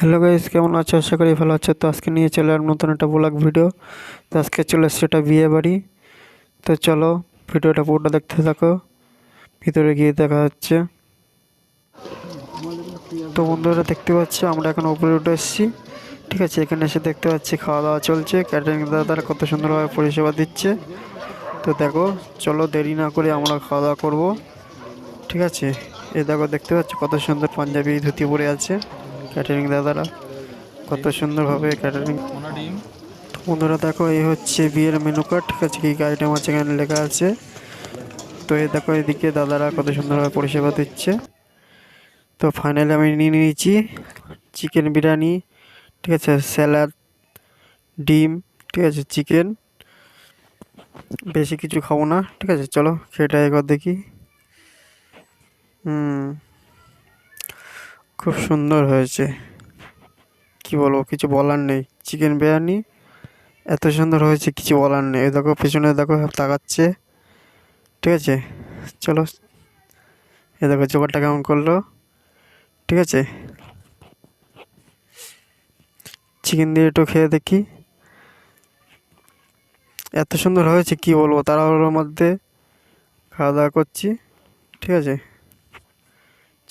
Hello guys, কেমন আছো? আশা করি ভালো আছো। তো আজকে নিয়ে চলে আর নতুন একটা ব্লগ ভিডিও তো আজকে চলে এসছে এটা বিয়ে বাড়ি। তো চলো ভিডিওটা পুরোটা দেখতে থাকো। ভিতরে গিয়ে দেখা হচ্ছে। তো বন্ধুরা, দেখতে পাচ্ছ, আমরা এখন উপরে উঠে এসেছি। ঠিক আছে, এখানে এসে দেখতে পাচ্ছি খাওয়া দাওয়া চলছে। ক্যাটারিং দাদারা কত সুন্দরভাবে পরিষেবা দিচ্ছে। তো দেখো, চলো দেরি না করে আমরা খাওয়া দাওয়া করব। ঠিক আছে, এ দেখো, দেখতে পাচ্ছ, কত সুন্দর পাঞ্জাবি ধুতি পরে আছে। ক্যাটারিং দাদারা, কত সুন্দরভাবে ক্যাটারিং বন্ধুরা, দেখো, এই হচ্ছে বিয়ের মেনু কার্ড ঠিক আছে? কী কী আইটেম আছে, এখানে লেখা আছে। তো এই দেখো, এদিকে দাদারা কত সুন্দরভাবে পরিষেবা দিচ্ছে। তো ফাইনালি আমি নিয়ে নিয়েছি চিকেন বিরিয়ানি, ঠিক আছে? স্যালাড ডিম, ঠিক আছে? চিকেন বেশি কিছু খাব না, ঠিক আছে? চলো সেটা একবার দেখি। হুম। খুব সুন্দর হয়েছে। কি বলব, কিছু বলার নেই। চিকেন বিরিয়ানি এত সুন্দর হয়েছে, কিছু বলার নেই। এই দেখো, পেছনে দেখো তাকাচ্ছে। ঠিক আছে? চলো। এ দেখো, জোগাড়টা কেমন করল? ঠিক আছে? চিকেন দিয়ে একটু খেয়ে দেখি। এত সুন্দর হয়েছে, কি বলব? তাড়াহুড়োর মধ্যে খাওয়া দাওয়া করছি। ঠিক আছে?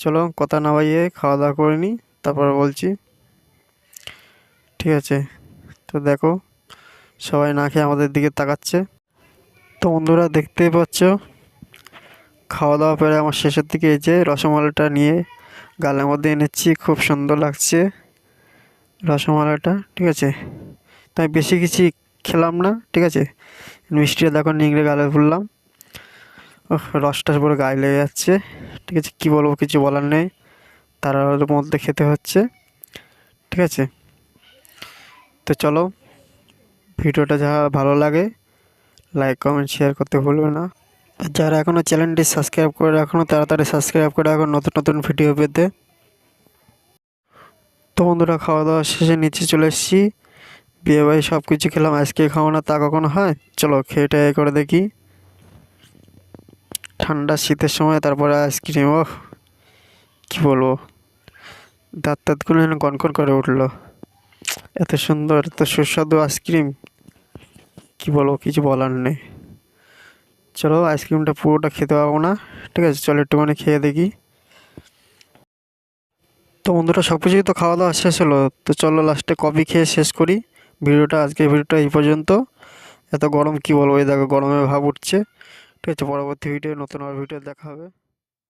চলো কথা না বাইয়ে খাওয়া দাওয়া করে নিই তারপর বলছি। ঠিক আছে তো দেখো সবাই না খেয়ে আমাদের দিকে তাকাচ্ছে। তো বন্ধুরা দেখতেই পাচ্ছ খাওয়া দাওয়া পরে আমার শেষের দিকে এই যে রসমালাইটা নিয়ে গালের মধ্যে এনেছি খুব সুন্দর লাগছে রসমালাইটা ঠিক আছে? তাই বেশি কিছু খেলাম না ঠিক আছে? মিষ্টিটা দেখো নিংড়ে গালে ভুললাম ওহ, রসটা পুরো গায়ে লেগে যাচ্ছে। ঠিক আছে, কী বলব কিছু বলার নেই। তার মধ্যে খেতে হচ্ছে, ঠিক আছে? তো চলো, ভিডিওটা যা ভালো লাগে লাইক কমেন্ট শেয়ার করতে ভুলবে না। যারা এখনও চ্যানেলটি সাবস্ক্রাইব করে রাখুন, তাড়াতাড়ি সাবস্ক্রাইব করে রাখুন নতুন নতুন ভিডিও পেতে। তো বন্ধুরা, খাওয়া দাওয়া শেষে নিচে চলে এসেছি। বিয়ে বাড়ি সব কিছু খেলাম, আজকে খাওয়া না, তা কখনো হয়? চলো খেয়ে টেয়ে করে দেখি। ঠান্ডা শীতের সময়, তারপরে আইসক্রিম ও কী বলব? দাঁত দাঁতগুলো যেন কনকন করে উঠল। এত সুন্দর, এত সুস্বাদু আইসক্রিম কী বলব, কিছু বলার নেই। চলো আইসক্রিমটা পুরোটা খেতে পারব না, ঠিক আছে? চলো একটুখানি খেয়ে দেখি। তো বন্ধুরা, সব কিছুই তো খাওয়া দাওয়া শেষ হলো। তো চলো লাস্টে কফি খেয়ে শেষ করি। ভিডিওটা, আজকের ভিডিওটা এই পর্যন্ত। এত গরম, কী বলব? এই দেখো গরমে ভাব উঠছে। ঠিক আছে পরবর্তী ভিডিও নতুন আর ভিডিও দেখা হবে।